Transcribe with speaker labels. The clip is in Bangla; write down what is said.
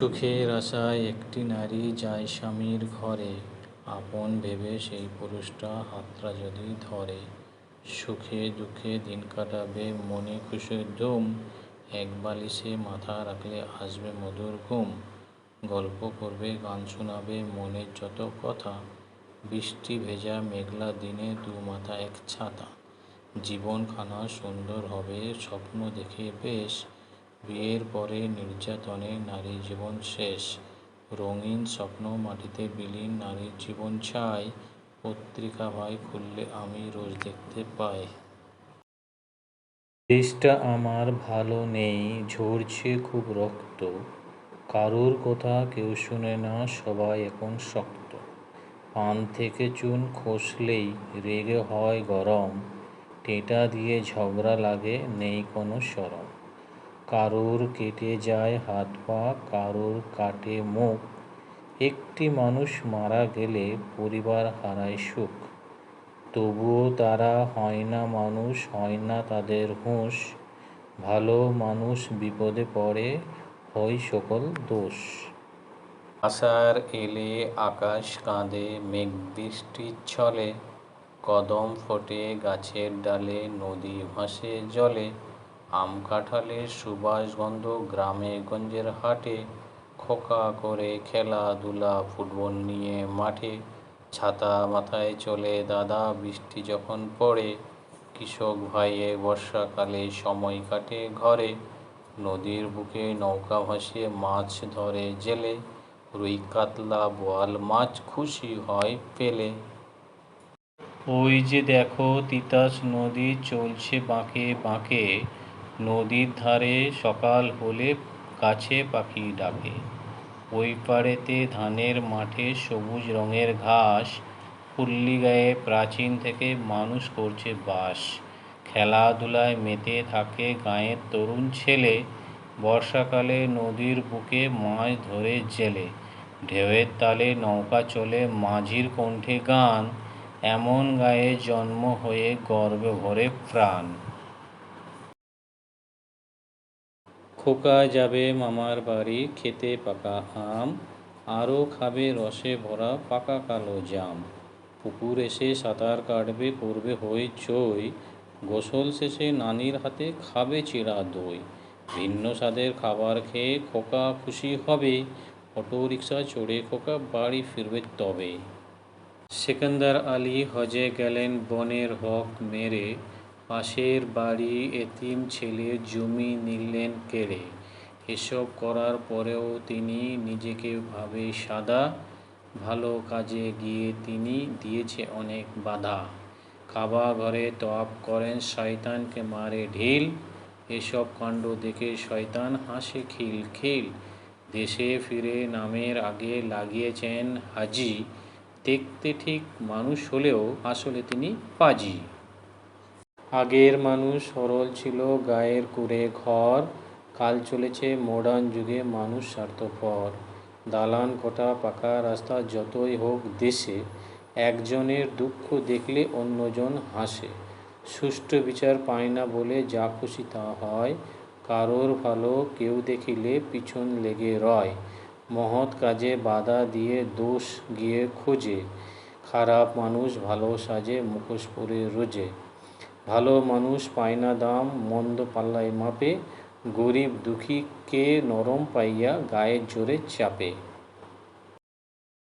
Speaker 1: সুখের আশায় একটি নারী যায় স্বামীর ঘরে। আপন ভেবে সেই পুরুষটা হাতটা যদি ধরে। সুখে দুঃখে দিন কাটাবে মনে খুশির ধুম এক বালিশে মাথা রাখলে আসবে মধুর ঘুম। গল্প করবে, গান শোনাবে মনের যত কথা। বৃষ্টি ভেজা মেঘলা দিনে দু মাথা এক ছাতা। জীবনখানা সুন্দর হবে, স্বপ্ন দেখে বেশ। বিয়ের পরে নির্যাতনে নারী জীবন শেষ। রঙিন স্বপ্ন মাটিতে বিলীন নারীর জীবন ছাই। পত্রিকা ভাই খুললে আমি রোজ দেখতে পাই। দেশটা আমার ভালো নেই, ঝরছে খুব রক্ত। কারুর কথা কেউ শুনে না, সবাই এখন শক্ত। পান থেকে চুন খসলেই রেগে হয় গরম। টেটা দিয়ে ঝগড়া লাগে, নেই কোনো সরম। কারুর কেটে যায় হাত পা, কারুর কাটে মুখ। একটি মানুষ মারা গেলে পরিবার হারায় সুখ। তবুও তারা হয় না মানুষ, হয় না তাদের হুঁশ। ভালো মানুষ বিপদে পড়ে, হয় সকল দোষ। আষাঢ় এলে আকাশ কাঁদে, মেঘ বৃষ্টির ছলে। কদম ফোটে, গাছের ডালে নদী ভাসে, জলে। আম কাঁঠালের সুবাস গন্ধ গ্রামে গঞ্জের হাটে, খোকা করে খেলাধুলা ফুটবল নিয়ে মাঠে, ছাতা মাথায় চলে দাদা বৃষ্টি যখন পড়ে, কৃষক ভাইয়ে বর্ষাকালে সময় কাটে ঘরে, নদীর বুকে নৌকা ভাসিয়ে মাছ ধরে জেলে, রুই কাতলা বোয়াল মাছ খুশি হয় পেলে। ওই যে দেখো তিতাস নদী চলছে বাঁকে বাঁকে নদীর ধারে সকাল হলে গাছে পাখি ডাকে। ওই পাড়েতে ধানের মাঠে সবুজ রঙের ঘাস পল্লী গায়ে প্রাচীন থেকে মানুষ করছে বাস। খেলাধুলায় মেতে থাকে গাঁয়ের তরুণ ছেলে, বর্ষাকালে নদীর বুকে মাছ ধরে জেলে। ঢেউয়ের তালে নৌকা চলে মাঝির কণ্ঠে গান, এমন গায়ে জন্ম হয়ে গর্বে ভরে প্রাণ। খোকা যাবে মামার বাড়ি, খেতে পাকা আম, আরও খাবে রসে ভরা পাকা কালো জাম। পুকুর এসে সাঁতার কাটবে, করবে চই। গোসল শেষে নানির হাতে খাবে চিড়া দই। ভিন্ন স্বাদের খাবার খেয়ে খোকা খুশি হবে। অটো রিক্সা চড়ে খোকা বাড়ি ফিরবে তবে। সেকেন্দার আলী হজে গেলেন বনের হক মেরে। পাশের বাড়ি এতিম ছেলের জমি নিলেন কেড়ে। এসব করার পরেও তিনি নিজেকে ভাবে সাদা, ভালো কাজে গিয়ে তিনি দিয়েছে অনেক বাধা। কাবা ঘরে তপ করেন, শয়তানকে মারে ঢিল। এসব কাণ্ড দেখে শয়তান হাসে খিল খিল। দেশে ফিরে নামের আগে লাগিয়েছেন হাজি। দেখতে ঠিক মানুষ হলেও আসলে তিনি পাজি। আগের মানুষ সরল ছিল, গায়ের কুড়ে ঘর, কাল চলেছে মডার্ন যুগে মানুষ স্বার্থপর। দালান কটা পাকা রাস্তা যতই হোক দেশে, একজনের দুঃখ দেখলে অন্যজন হাসে। সুষ্ঠু বিচার পায় না বলে যা খুশি তা হয়, কারোর ভালো কেউ দেখিলে পিছন লেগে রয়। মহৎ কাজে বাধা দিয়ে দোষ গিয়ে খোঁজে, খারাপ মানুষ ভালো সাজে মুখোশ পরে রোজে। ভালো মানুষ পায় না দাম, মন্দ পাল্লায় মাপে, গরিব দুঃখীকে নরম পাইয়া গায়ের জোরে চাপে।